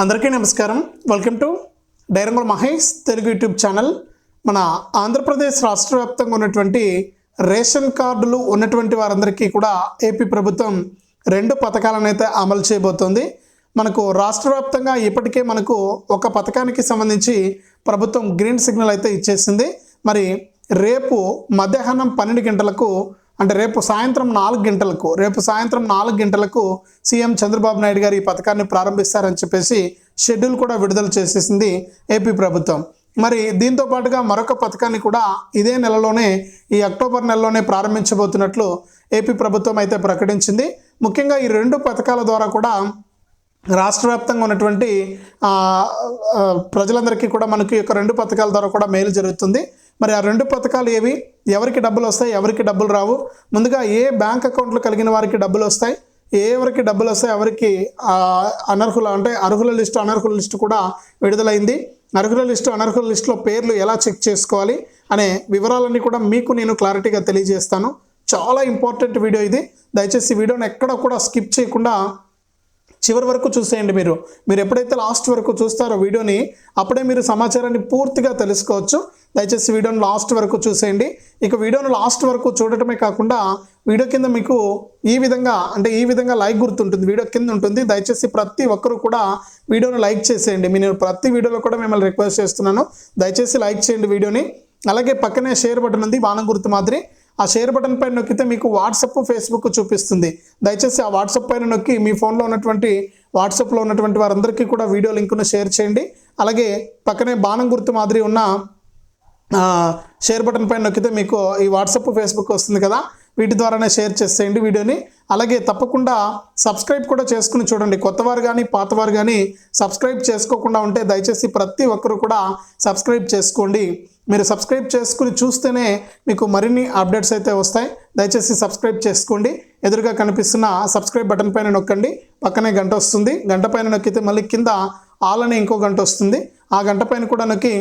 అందరికీ నమస్కారం. Welcome to డైరంగుల మహేష్ తెలుగు యూట్యూబ్ ఛానల్. మన ఆంధ్రప్రదేశ్ రాష్ట్ర వ్యాప్తంగా ఉన్నటువంటి రేషన్ కార్డులు ఉన్నటువంటి వారందరికీ కూడా ఏపీ ప్రభుత్వం రెండు పథకాలను అయితే అమలు చేయబోతోంది. మనకు రాష్ట్ర వ్యాప్తంగా ఇప్పటికే మనకు ఒక పథకానికి సంబంధించి ప్రభుత్వం గ్రీన్ సిగ్నల్ అయితే ఇచ్చేసింది. మరి రేపు మధ్యాహ్నం పన్నెండు గంటలకు అంటే రేపు సాయంత్రం నాలుగు గంటలకు రేపు సాయంత్రం నాలుగు గంటలకు సీఎం చంద్రబాబు నాయుడు గారు ఈ పథకాన్ని ప్రారంభిస్తారని చెప్పేసి షెడ్యూల్ కూడా విడుదల చేసేసింది ఏపీ ప్రభుత్వం. మరి దీంతో పాటుగా మరొక పథకాన్ని కూడా ఇదే నెలలోనే ఈ అక్టోబర్ నెలలోనే ప్రారంభించబోతున్నట్లు ఏపీ ప్రభుత్వం అయితే ప్రకటించింది. ముఖ్యంగా ఈ రెండు పథకాల ద్వారా కూడా రాష్ట్ర వ్యాప్తంగా ఉన్నటువంటి ప్రజలందరికీ కూడా మనకి యొక్క రెండు పథకాల ద్వారా కూడా మేలు జరుగుతుంది. మరి ఆ రెండు పథకాలు ఏవి? ఎవరికి డబ్బులు వస్తాయి ఎవరికి డబ్బులు రావు. ముందుగా ఏ బ్యాంక్ అకౌంట్లు కలిగిన వారికి డబ్బులు వస్తాయి ఎవరికి డబ్బులు వస్తాయి ఎవరికి అనర్హుల అంటే అర్హుల లిస్టు అనర్హుల లిస్టు కూడా విడుదలైంది. అర్హుల లిస్టు అనర్హుల లిస్టులో పేర్లు ఎలా చెక్ చేసుకోవాలి అనే వివరాలన్నీ కూడా మీకు నేను క్లారిటీగా తెలియజేస్తాను. చాలా ఇంపార్టెంట్ వీడియో ఇది. దయచేసి వీడియోని ఎక్కడ కూడా స్కిప్ చేయకుండా చివరి వరకు చూసేయండి మీరు. మీరు ఎప్పుడైతే లాస్ట్ వరకు చూస్తారో వీడియోని అప్పుడే మీరు సమాచారాన్ని పూర్తిగా తెలుసుకోవచ్చు. దయచేసి వీడియోని లాస్ట్ వరకు చూసేయండి. ఇక వీడియోను లాస్ట్ వరకు చూడటమే కాకుండా వీడియో కింద మీకు ఈ విధంగా అంటే ఈ విధంగా లైక్ గుర్తుంటుంది వీడియో కింద ఉంటుంది. దయచేసి ప్రతి ఒక్కరూ కూడా వీడియోను లైక్ చేసేయండి. నేను ప్రతి వీడియోలో కూడా మిమ్మల్ని రిక్వెస్ట్ చేస్తున్నాను. దయచేసి లైక్ చేయండి వీడియోని. అలాగే పక్కనే షేర్ బటన్ ఉంది బాణం గుర్తు మాదిరి. ఆ షేర్ బటన్ పైన నొక్కితే మీకు వాట్సప్ ఫేస్బుక్ చూపిస్తుంది. దయచేసి ఆ వాట్సాప్ పైన నొక్కి మీ ఫోన్లో ఉన్నటువంటి వాట్సాప్లో ఉన్నటువంటి వారందరికీ కూడా వీడియో లింక్ను షేర్ చేయండి. అలాగే పక్కనే బాణం గుర్తు మాదిరి ఉన్న షేర్ బటన్ పైన నొక్కితే మీకు ఈ వాట్సాప్ ఫేస్బుక్ వస్తుంది కదా. వీటి ద్వారానే షేర్ చేసేయండి వీడియోని. అలాగే తప్పకుండా సబ్స్క్రైబ్ కూడా చేసుకుని చూడండి. కొత్తవారు కానీ పాతవారు కానీ సబ్స్క్రైబ్ చేసుకోకుండా ఉంటే దయచేసి ప్రతి ఒక్కరు కూడా సబ్స్క్రైబ్ చేసుకోండి. మీరు సబ్స్క్రైబ్ చేసుకుని చూస్తేనే మీకు మరిన్ని అప్డేట్స్ అయితే వస్తాయి. దయచేసి సబ్స్క్రైబ్ చేసుకోండి. ఎదురుగా కనిపిస్తున్న సబ్స్క్రైబ్ బటన్ పైన నొక్కండి. పక్కనే గంట వస్తుంది. గంట పైన నొక్కితే మళ్ళీ కింద ఆల్ అనే ఇంకో గంట వస్తుంది. ఆ గంట పైన కూడా నొక్కి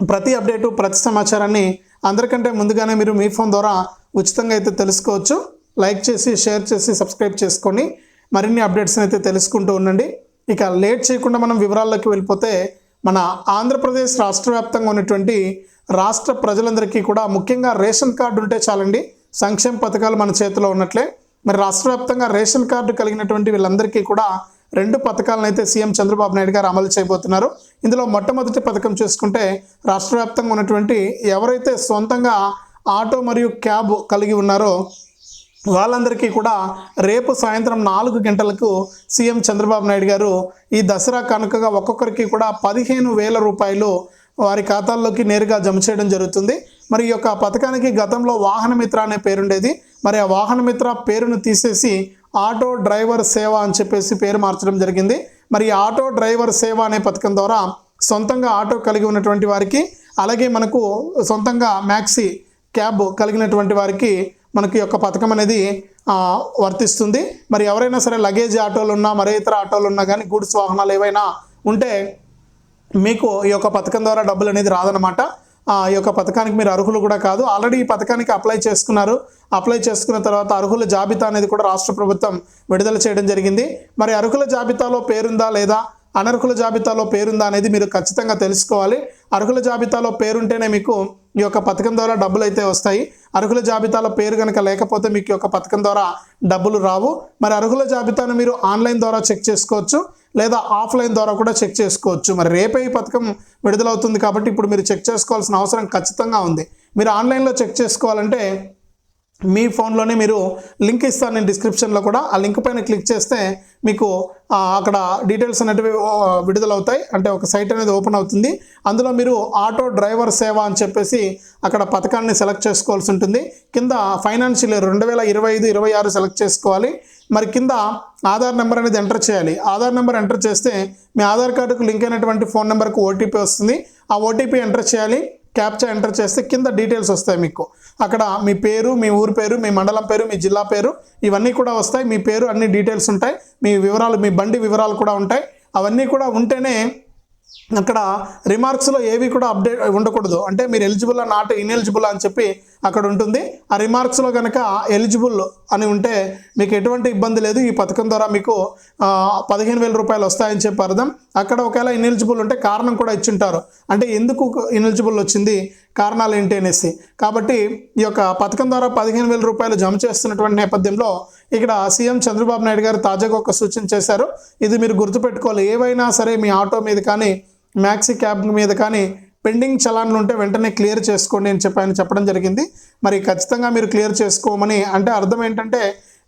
ప్రతి అప్డేటు ప్రతి సమాచారాన్ని అందరికంటే ముందుగానే మీరు మీ ఫోన్ ద్వారా ఉచితంగా అయితే తెలుసుకోవచ్చు. లైక్ చేసి షేర్ చేసి సబ్స్క్రైబ్ చేసుకొని మరిన్ని అప్డేట్స్ని అయితే తెలుసుకుంటూ ఉండండి. ఇక లేట్ చేయకుండా మనం వివరాల్లోకి వెళ్ళిపోతే మన ఆంధ్రప్రదేశ్ రాష్ట్ర వ్యాప్తంగా ఉన్నటువంటి రాష్ట్ర ప్రజలందరికీ కూడా ముఖ్యంగా రేషన్ కార్డు ఉంటే చాలండి. సంక్షేమ పథకాలు మన చేతిలో ఉన్నట్లే. మరి రాష్ట్ర వ్యాప్తంగా రేషన్ కార్డు కలిగినటువంటి వీళ్ళందరికీ కూడా రెండు పథకాలను అయితే సీఎం చంద్రబాబు నాయుడు గారు అమలు చేయబోతున్నారు. ఇందులో మొట్టమొదటి పథకం చూసుకుంటే రాష్ట్ర వ్యాప్తంగా ఉన్నటువంటి ఎవరైతే సొంతంగా ఆటో మరియు క్యాబ్ కలిగి ఉన్నారో వాళ్ళందరికీ కూడా రేపు సాయంత్రం నాలుగు గంటలకు సీఎం చంద్రబాబు నాయుడు గారు ఈ దసరా కానుకగా ఒక్కొక్కరికి కూడా పదిహేను వేల రూపాయలు వారి ఖాతాల్లోకి నేరుగా జమ చేయడం జరుగుతుంది. మరి ఈ యొక్క పథకానికి గతంలో వాహనమిత్ర అనే పేరుండేది. మరి ఆ వాహనమిత్ర పేరును తీసేసి ఆటో డ్రైవర్ సేవ అని చెప్పేసి పేరు మార్చడం జరిగింది. మరి ఆటో డ్రైవర్ సేవ అనే పథకం ద్వారా సొంతంగా ఆటో కలిగి ఉన్నటువంటి వారికి అలాగే మనకు సొంతంగా మ్యాక్సీ క్యాబ్ కలిగినటువంటి వారికి మనకి యొక్క పథకం అనేది వర్తిస్తుంది. మరి ఎవరైనా సరే లగేజ్ ఆటోలు ఉన్నా మరే ఇతర ఆటోలు ఉన్నా కానీ గూడ్స్ వాహనాలు ఏవైనా ఉంటే మీకు ఈ యొక్క పథకం ద్వారా డబ్బులు అనేది రాదనమాట యొక్క పథకానికి మీరు అర్హులు కూడా కాదు. ఆల్రెడీ ఈ పథకానికి అప్లై చేసుకున్నారు. అప్లై చేసుకున్న తర్వాత అర్హుల జాబితా అనేది కూడా రాష్ట్ర ప్రభుత్వం విడుదల చేయడం జరిగింది. మరి అర్హుల జాబితాలో పేరుందా లేదా అనర్హుల జాబితాలో పేరుందా అనేది మీరు ఖచ్చితంగా తెలుసుకోవాలి. అర్హుల జాబితాలో పేరుంటేనే మీకు ఈ యొక్క పథకం ద్వారా డబ్బులు అయితే వస్తాయి. అర్హుల జాబితాలో పేరు కనుక లేకపోతే మీకు ఈ యొక్క పథకం ద్వారా డబ్బులు రావు. మరి అర్హుల జాబితాను మీరు ఆన్లైన్ ద్వారా చెక్ చేసుకోవచ్చు. లేదా ఆఫ్లైన్ ద్వారా కూడా చెక్ చేసుకోవచ్చు. మరి రేపే ఈ పథకం విడుదలవుతుంది కాబట్టి ఇప్పుడు మీరు చెక్ చేసుకోవాల్సిన అవసరం ఖచ్చితంగా ఉంది. మీరు ఆన్లైన్లో చెక్ చేసుకోవాలంటే మీ ఫోన్లోనే మీరు లింక్ ఇస్తాను నేను డిస్క్రిప్షన్లో కూడా. ఆ లింక్ పైన క్లిక్ చేస్తే మీకు అక్కడ డీటెయిల్స్ అనేటివి విడుదలవుతాయి. అంటే ఒక సైట్ అనేది ఓపెన్ అవుతుంది. అందులో మీరు ఆటో డ్రైవర్ సేవ అని చెప్పేసి అక్కడ పథకాన్ని సెలెక్ట్ చేసుకోవాల్సి ఉంటుంది. కింద ఫైనాన్షియల్ ఇయర్ రెండు వేల ఇరవై ఐదు ఇరవై ఆరు సెలెక్ట్ చేసుకోవాలి. మరి కింద ఆధార్ నెంబర్ అనేది ఎంటర్ చేయాలి. ఆధార్ నెంబర్ ఎంటర్ చేస్తే మీ ఆధార్ కార్డుకు లింక్ అయినటువంటి ఫోన్ నెంబర్కు ఓటీపీ వస్తుంది. ఆ ఓటీపీ ఎంటర్ చేయాలి. క్యాప్చా ఎంటర్ చేస్తే కింద డీటెయిల్స్ వస్తాయి మీకు. అక్కడ మీ పేరు మీ ఊరు పేరు మీ మండలం పేరు మీ జిల్లా పేరు ఇవన్నీ కూడా వస్తాయి. మీ పేరు అన్ని డీటెయిల్స్ ఉంటాయి. మీ వివరాలు మీ బండి వివరాలు కూడా ఉంటాయి. అవన్నీ కూడా ఉంటేనే అక్కడ రిమార్క్స్లో ఏవి కూడా అప్డేట్ ఉండకూడదు. అంటే మీరు ఎలిజిబుల్ నాట్ ఇన్ఎలిజిబుల్ అని చెప్పి అక్కడ ఉంటుంది. ఆ రిమార్క్స్లో కనుక ఎలిజిబుల్ అని ఉంటే మీకు ఎటువంటి ఇబ్బంది లేదు. ఈ పథకం ద్వారా మీకు పదిహేను వేల రూపాయలు వస్తాయని చెప్పి అర్థం. అక్కడ ఒకవేళ ఇన్ఎలిజిబుల్ ఉంటే కారణం కూడా ఇచ్చుంటారు. అంటే ఎందుకు ఇన్ఎలిజిబుల్ వచ్చింది? కారణాలు ఏంటి అనేసి కాబట్టి ఈ యొక్క పథకం ద్వారా పదిహేను వేల రూపాయలు జమ చేస్తున్నటువంటి నేపథ్యంలో ఇక్కడ సీఎం చంద్రబాబు నాయుడు గారు తాజాగా ఒక సూచన చేశారు. ఇది మీరు గుర్తుపెట్టుకోవాలి. ఏవైనా సరే మీ ఆటో మీద కానీ మ్యాక్సీ క్యాబ్ మీద కానీ పెండింగ్ చలాన్లు ఉంటే వెంటనే క్లియర్ చేసుకోండి అని చెప్పి ఆయన చెప్పడం జరిగింది. మరి ఖచ్చితంగా మీరు క్లియర్ చేసుకోమని అంటే అర్థం ఏంటంటే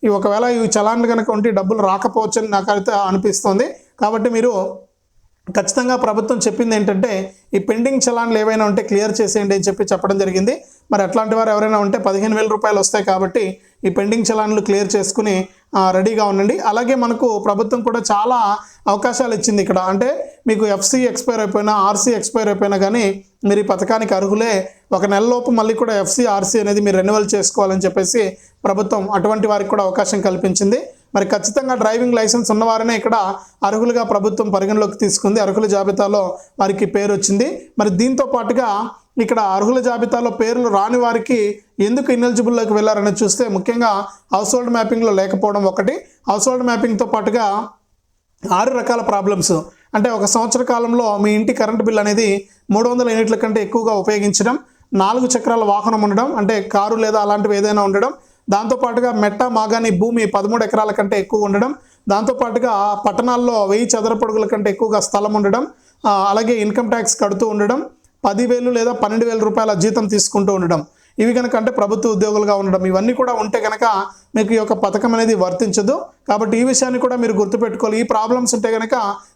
ఈ ఒకవేళ ఈ చలాన్లు కనుక ఉంటే డబ్బులు రాకపోవచ్చని నాకైతే అనిపిస్తుంది. కాబట్టి మీరు ఖచ్చితంగా ప్రభుత్వం చెప్పింది ఏంటంటే ఈ పెండింగ్ చలాన్లు ఏవైనా ఉంటే క్లియర్ చేసేయండి అని చెప్పి చెప్పడం జరిగింది. మరి అట్లాంటి వారు ఎవరైనా ఉంటే పదిహేను వేల రూపాయలు వస్తాయి కాబట్టి ఈ పెండింగ్ చలాన్లు క్లియర్ చేసుకుని రెడీగా ఉండండి. అలాగే మనకు ప్రభుత్వం కూడా చాలా అవకాశాలు ఇచ్చింది ఇక్కడ. అంటే మీకు ఎఫ్సి ఎక్స్పైర్ అయిపోయినా ఆర్సీ ఎక్స్పైర్ అయిపోయినా కానీ మీరు ఈ పథకానికి అర్హులే. ఒక నెలలోపు మళ్ళీ కూడా ఎఫ్సి ఆర్సీ అనేది మీరు రెన్యువల్ చేసుకోవాలని చెప్పేసి ప్రభుత్వం అటువంటి వారికి కూడా అవకాశం కల్పించింది. మరి ఖచ్చితంగా డ్రైవింగ్ లైసెన్స్ ఉన్నవారనే ఇక్కడ అర్హులుగా ప్రభుత్వం పరిగణలోకి తీసుకుంది. అర్హుల జాబితాలో వారికి పేరు వచ్చింది. మరి దీంతో పాటుగా ఇక్కడ అర్హుల జాబితాలో పేర్లు రాని వారికి ఎందుకు ఇన్ఎలిజిబుల్లోకి వెళ్ళారని చూస్తే ముఖ్యంగా హౌస్ హోల్డ్ మ్యాపింగ్లో లేకపోవడం ఒకటి. హౌస్ హోల్డ్ మ్యాపింగ్తో పాటుగా ఆరు రకాల ప్రాబ్లమ్స్ అంటే ఒక సంవత్సర కాలంలో మీ ఇంటి కరెంటు బిల్ అనేది మూడు వందల యూనిట్ల కంటే ఎక్కువగా ఉపయోగించడం నాలుగు చక్రాల వాహనం ఉండడం అంటే కారు లేదా అలాంటివి ఏదైనా ఉండడం దాంతోపాటుగా మెట్ట మాగాని భూమి పదమూడు ఎకరాల కంటే ఎక్కువ ఉండడం దాంతోపాటుగా పట్టణాల్లో వెయ్యి చదరపడుగుల కంటే ఎక్కువగా స్థలం ఉండడం అలాగే ఇన్కమ్ ట్యాక్స్ కడుతూ ఉండడం పదివేలు లేదా పన్నెండు వేల రూపాయల జీతం తీసుకుంటూ ఉండడం. ఇవి కనుక అంటే ప్రభుత్వ ఉద్యోగులుగా ఉండడం. ఇవన్నీ కూడా ఉంటే కనుక మీకు ఈ యొక్క పథకం అనేది వర్తించదు. కాబట్టి ఈ విషయాన్ని కూడా మీరు గుర్తుపెట్టుకోవాలి. ఈ ప్రాబ్లమ్స్ ఉంటే కనుక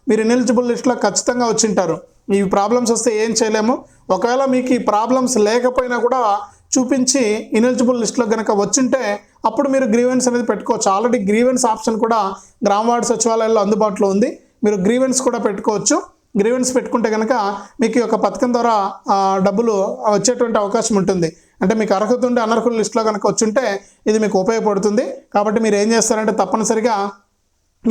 మీరు ఇనెలిజిబుల్ లిస్ట్లో ఖచ్చితంగా వచ్చింటారు ఈ ప్రాబ్లమ్స్ వస్తే ఏం చేయలేము. ఒకవేళ మీకు ఈ ప్రాబ్లమ్స్ లేకపోయినా కూడా చూపించి ఇనెలిజిబుల్ లిస్ట్లో కనుక వచ్చింటే అప్పుడు మీరు గ్రీవెన్స్ అనేది పెట్టుకోవచ్చు. ఆల్రెడీ గ్రీవెన్స్ ఆప్షన్ కూడా గ్రామ వార్డు సచివాలయాల్లో అందుబాటులో ఉంది. మీరు గ్రీవెన్స్ కూడా పెట్టుకోవచ్చు. గ్రీవెన్స్ పెట్టుకుంటే కనుక మీకు ఈ యొక్క పథకం ద్వారా డబ్బులు వచ్చేటువంటి అవకాశం ఉంటుంది. అంటే మీకు అర్హత ఉండే అనర్హుల లిస్టులో కనుక వచ్చుంటే ఇది మీకు ఉపయోగపడుతుంది. కాబట్టి మీరు ఏం చేస్తారంటే తప్పనిసరిగా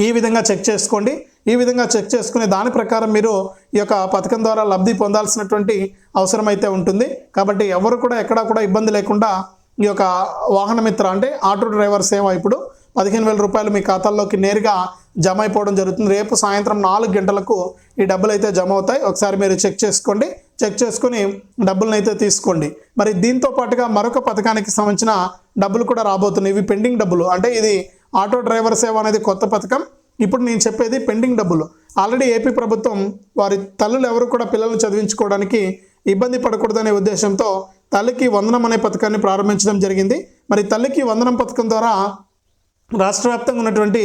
ఈ విధంగా చెక్ చేసుకోండి. ఈ విధంగా చెక్ చేసుకునే దాని ప్రకారం మీరు ఈ యొక్క పథకం ద్వారా లబ్ధి పొందాల్సినటువంటి అవసరం అయితే ఉంటుంది. కాబట్టి ఎవరు కూడా ఎక్కడా కూడా ఇబ్బంది లేకుండా ఈ యొక్క వాహనమిత్ర అంటే ఆటో డ్రైవర్ సేవ ఇప్పుడు పదిహేను వేల రూపాయలు మీ ఖాతాల్లోకి నేరుగా జమ అయిపోవడం జరుగుతుంది. రేపు సాయంత్రం నాలుగు గంటలకు ఈ డబ్బులు అయితే జమ అవుతాయి. ఒకసారి మీరు చెక్ చేసుకోండి. చెక్ చేసుకుని డబ్బులను అయితే తీసుకోండి. మరి దీంతో పాటుగా మరొక పథకానికి సంబంధించిన డబ్బులు కూడా రాబోతున్నాయి. ఇవి పెండింగ్ డబ్బులు. అంటే ఇది ఆటో డ్రైవర్ సేవ అనేది కొత్త పథకం. ఇప్పుడు నేను చెప్పేది పెండింగ్ డబ్బులు. ఆల్రెడీ ఏపీ ప్రభుత్వం వారి తల్లులు ఎవరు కూడా పిల్లల్ని చదివించుకోవడానికి ఇబ్బంది పడకూడదనే ఉద్దేశంతో తల్లికి వందనం అనే పథకాన్ని ప్రారంభించడం జరిగింది. మరి తల్లికి వందనం పథకం ద్వారా రాష్ట్ర వ్యాప్తంగా ఉన్నటువంటి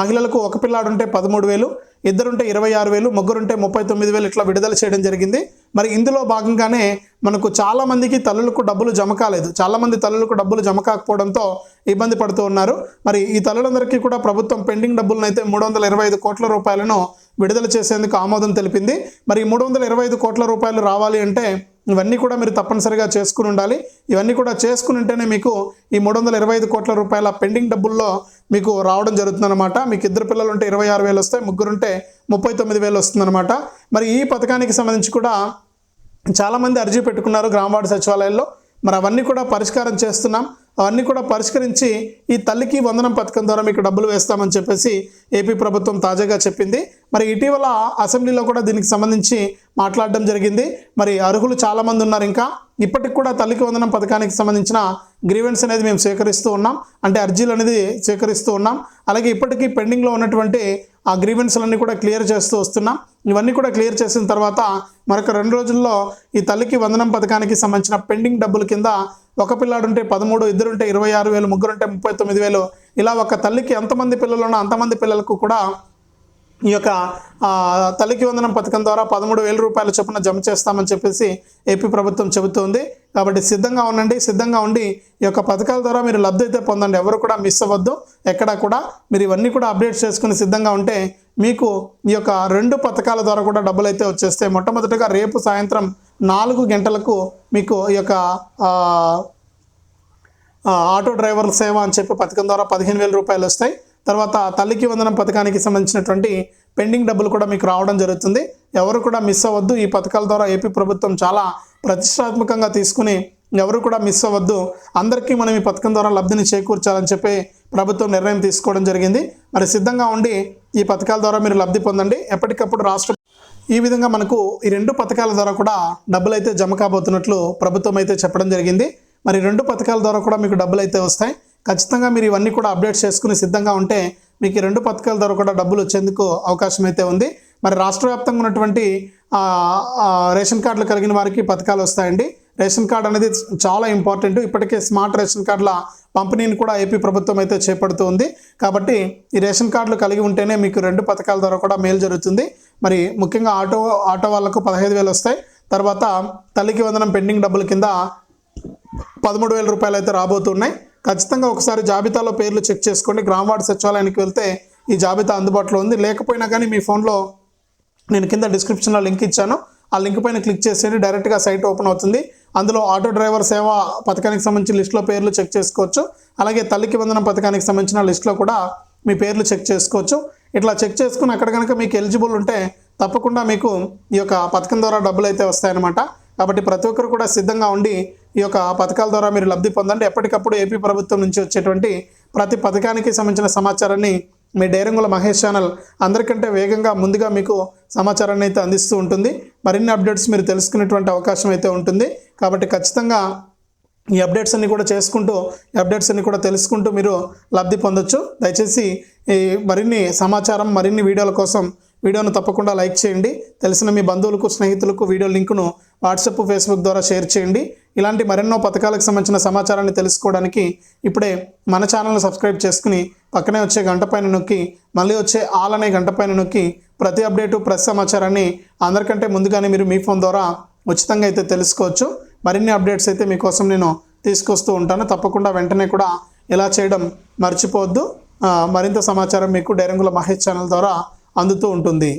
మహిళలకు ఒక పిల్లాడుంటే పదమూడు వేలు ఇద్దరుంటే ఇరవై ఆరు వేలు ముగ్గురుంటే ముప్పై తొమ్మిది వేలు ఇట్లా విడుదల చేయడం జరిగింది. మరి ఇందులో భాగంగానే మనకు చాలామందికి తల్లులకు డబ్బులు జమ కాలేదు. చాలామంది తల్లులకు డబ్బులు జమ కాకపోవడంతో ఇబ్బంది పడుతూ ఉన్నారు. మరి ఈ తల్లులందరికీ కూడా ప్రభుత్వం పెండింగ్ డబ్బులను అయితే మూడు వందల ఇరవై ఐదు కోట్ల రూపాయలను విడుదల చేసేందుకు ఆమోదం తెలిపింది. మరి మూడు వందల ఇరవై ఐదు కోట్ల రూపాయలు రావాలి అంటే ఇవన్నీ కూడా మీరు తప్పనిసరిగా చేసుకుని ఉండాలి. ఇవన్నీ కూడా చేసుకుని ఉంటేనే మీకు ఈ మూడు వందల ఇరవై ఐదు కోట్ల రూపాయల పెండింగ్ డబ్బుల్లో మీకు రావడం జరుగుతుందన్నమాట. మీకు ఇద్దరు పిల్లలు ఉంటే ఇరవై ఆరు వేలు వస్తాయి ముగ్గురుంటే ముప్పై తొమ్మిది వేలు వస్తుందన్నమాట. మరి ఈ పథకానికి సంబంధించి కూడా చాలామంది అర్జీ పెట్టుకున్నారు గ్రామ వార్డు సచివాలయాల్లో మరి అవన్నీ కూడా పరిష్కారం చేస్తున్నాం. అవన్నీ కూడా పరిష్కరించి ఈ తల్లికి వందనం పథకం ద్వారా మీకు డబ్బులు వేస్తామని చెప్పేసి ఏపీ ప్రభుత్వం తాజాగా చెప్పింది. మరి ఇటీవల అసెంబ్లీలో కూడా దీనికి సంబంధించి మాట్లాడడం జరిగింది. మరి అర్హులు చాలామంది ఉన్నారు ఇంకా. ఇప్పటికి కూడా తల్లికి వందనం పథకానికి సంబంధించిన గ్రీవెన్స్ అనేది మేము సేకరిస్తూ ఉన్నాం. అంటే అర్జీలు అనేది సేకరిస్తూ ఉన్నాం. అలాగే ఇప్పటికీ పెండింగ్లో ఉన్నటువంటి ఆ గ్రీవెన్స్లన్నీ కూడా క్లియర్ చేస్తూ వస్తున్నాం. ఇవన్నీ కూడా క్లియర్ చేసిన తర్వాత మరొక రెండు రోజుల్లో ఈ తల్లికి వందనం పథకానికి సంబంధించిన పెండింగ్ డబ్బుల కింద ఒక పిల్లాడుంటే పదమూడు ఇద్దరుంటే ఇరవై ఆరు వేలు ముగ్గురుంటే ముప్పై తొమ్మిది వేలు. ఇలా ఒక తల్లికి ఎంతమంది పిల్లలు ఉన్నా అంతమంది పిల్లలకు కూడా ఈ యొక్క తల్లికి వందనం పథకం ద్వారా పదమూడు వేల రూపాయల చొప్పున జమ చేస్తామని చెప్పేసి ఏపీ ప్రభుత్వం చెబుతోంది. కాబట్టి సిద్ధంగా ఉండండి సిద్ధంగా ఉండి ఈ యొక్క పథకాల ద్వారా మీరు లబ్ధి అయితే పొందండి. ఎవరు కూడా మిస్ అవ్వద్దు. ఎక్కడా కూడా మీరు ఇవన్నీ కూడా అప్డేట్ చేసుకుని సిద్ధంగా ఉంటే మీకు ఈ యొక్క రెండు పథకాల ద్వారా కూడా డబ్బులు అయితే వచ్చేస్తాయి. మొట్టమొదటిగా రేపు సాయంత్రం నాలుగు గంటలకు మీకు ఈ యొక్క ఆటో డ్రైవర్ల సేవ అని చెప్పి పథకం ద్వారా పదిహేను వేల రూపాయలు వస్తాయి. తర్వాత తల్లికి వందనం పథకానికి సంబంధించినటువంటి పెండింగ్ డబ్బులు కూడా మీకు రావడం జరుగుతుంది. ఎవరు కూడా మిస్ అవ్వద్దు. ఈ పథకాల ద్వారా ఏపీ ప్రభుత్వం చాలా ప్రతిష్టాత్మకంగా తీసుకుని ఎవరు కూడా మిస్ అవ్వద్దు. అందరికీ మనం ఈ పథకం ద్వారా లబ్ధిని చేకూర్చాలని చెప్పి ప్రభుత్వం నిర్ణయం తీసుకోవడం జరిగింది. మరి సిద్ధంగా ఉండి ఈ పథకాల ద్వారా మీరు లబ్ధి పొందండి. ఎప్పటికప్పుడు రాష్ట్ర ఈ విధంగా మనకు ఈ రెండు పథకాల ద్వారా కూడా డబ్బులు అయితే జమ కాబోతున్నట్లు ప్రభుత్వం అయితే చెప్పడం జరిగింది. మరి రెండు పథకాల ద్వారా కూడా మీకు డబ్బులు అయితే వస్తాయి. ఖచ్చితంగా మీరు ఇవన్నీ కూడా అప్డేట్ చేసుకుని సిద్ధంగా ఉంటే మీకు ఈ రెండు పథకాల ద్వారా కూడా డబ్బులు వచ్చేందుకు అవకాశం అయితే ఉంది. మరి రాష్ట్ర వ్యాప్తంగా ఉన్నటువంటి రేషన్ కార్డులు కలిగిన వారికి పథకాలు వస్తాయండి. రేషన్ కార్డు అనేది చాలా ఇంపార్టెంట్. ఇప్పటికే స్మార్ట్ రేషన్ కార్డుల పంపిణీని కూడా ఏపీ ప్రభుత్వం అయితే చేపడుతుంది కాబట్టి ఈ రేషన్ కార్డులు కలిగి ఉంటేనే మీకు రెండు పథకాల ద్వారా కూడా మేలు జరుగుతుంది. మరి ముఖ్యంగా ఆటో ఆటో వాళ్ళకు పదహైదు వేలు వస్తాయి. తర్వాత తల్లికి వందనం పెండింగ్ డబ్బుల కింద పదమూడు వేల రూపాయలు అయితే రాబోతున్నాయి. ఖచ్చితంగా ఒకసారి జాబితాలో పేర్లు చెక్ చేసుకోండి. గ్రామ సచివాలయానికి వెళ్తే ఈ జాబితా అందుబాటులో ఉంది. లేకపోయినా కానీ మీ ఫోన్లో నేను కింద డిస్క్రిప్షన్లో లింక్ ఇచ్చాను. ఆ లింక్ పైన క్లిక్ చేసేయండి. డైరెక్ట్గా సైట్ ఓపెన్ అవుతుంది. అందులో ఆటో డ్రైవర్ సేవ పథకానికి సంబంధించిన లిస్టులో పేర్లు చెక్ చేసుకోవచ్చు. అలాగే తల్లికి వందనం పథకానికి సంబంధించిన లిస్టులో కూడా మీ పేర్లు చెక్ చేసుకోవచ్చు. ఇట్లా చెక్ చేసుకుని అక్కడ కనుక మీకు ఎలిజిబుల్ ఉంటే తప్పకుండా మీకు ఈ యొక్క పథకం ద్వారా డబ్బులు అయితే వస్తాయన్నమాట. కాబట్టి ప్రతి ఒక్కరు కూడా సిద్ధంగా ఉండి ఈ యొక్క పథకాల ద్వారా మీరు లబ్ధి పొందండి. ఎప్పటికప్పుడు ఏపీ ప్రభుత్వం నుంచి వచ్చేటువంటి ప్రతి పథకానికి సంబంధించిన సమాచారాన్ని మీ డైరంగుల మహేష్ ఛానల్ అందరికంటే వేగంగా ముందుగా మీకు సమాచారాన్ని అయితే అందిస్తూ ఉంటుంది. మరిన్ని అప్డేట్స్ మీరు తెలుసుకునేటువంటి అవకాశం అయితే ఉంటుంది. కాబట్టి ఖచ్చితంగా ఈ అప్డేట్స్ అన్ని కూడా చేసుకుంటూ అప్డేట్స్ అన్ని కూడా తెలుసుకుంటూ మీరు లబ్ధి పొందొచ్చు. దయచేసి ఈ మరిన్ని సమాచారం మరిన్ని వీడియోల కోసం వీడియోను తప్పకుండా లైక్ చేయండి. తెలిసిన మీ బంధువులకు స్నేహితులకు వీడియో లింకును వాట్సాప్ ఫేస్బుక్ ద్వారా షేర్ చేయండి. ఇలాంటి మరెన్నో పథకాలకు సంబంధించిన సమాచారాన్ని తెలుసుకోవడానికి ఇప్పుడే మన ఛానల్ను సబ్స్క్రైబ్ చేసుకుని పక్కనే వచ్చే గంట పైన నొక్కి మళ్ళీ వచ్చే ఆల్ అనే గంట పైన నొక్కి ప్రతి అప్డేటు ప్రెస్ సమాచారాన్ని అందరికంటే ముందుగానే మీరు మీ ఫోన్ ద్వారా ఉచితంగా అయితే తెలుసుకోవచ్చు. మరిన్ని అప్డేట్స్ అయితే మీకోసం నేను తీసుకొస్తూ ఉంటాను. తప్పకుండా వెంటనే కూడా ఇలా చేయడం మర్చిపోవద్దు. మరింత సమాచారం మీకు డైరంగుల మహేష్ ఛానల్ ద్వారా అందుతూ ఉంటుంది.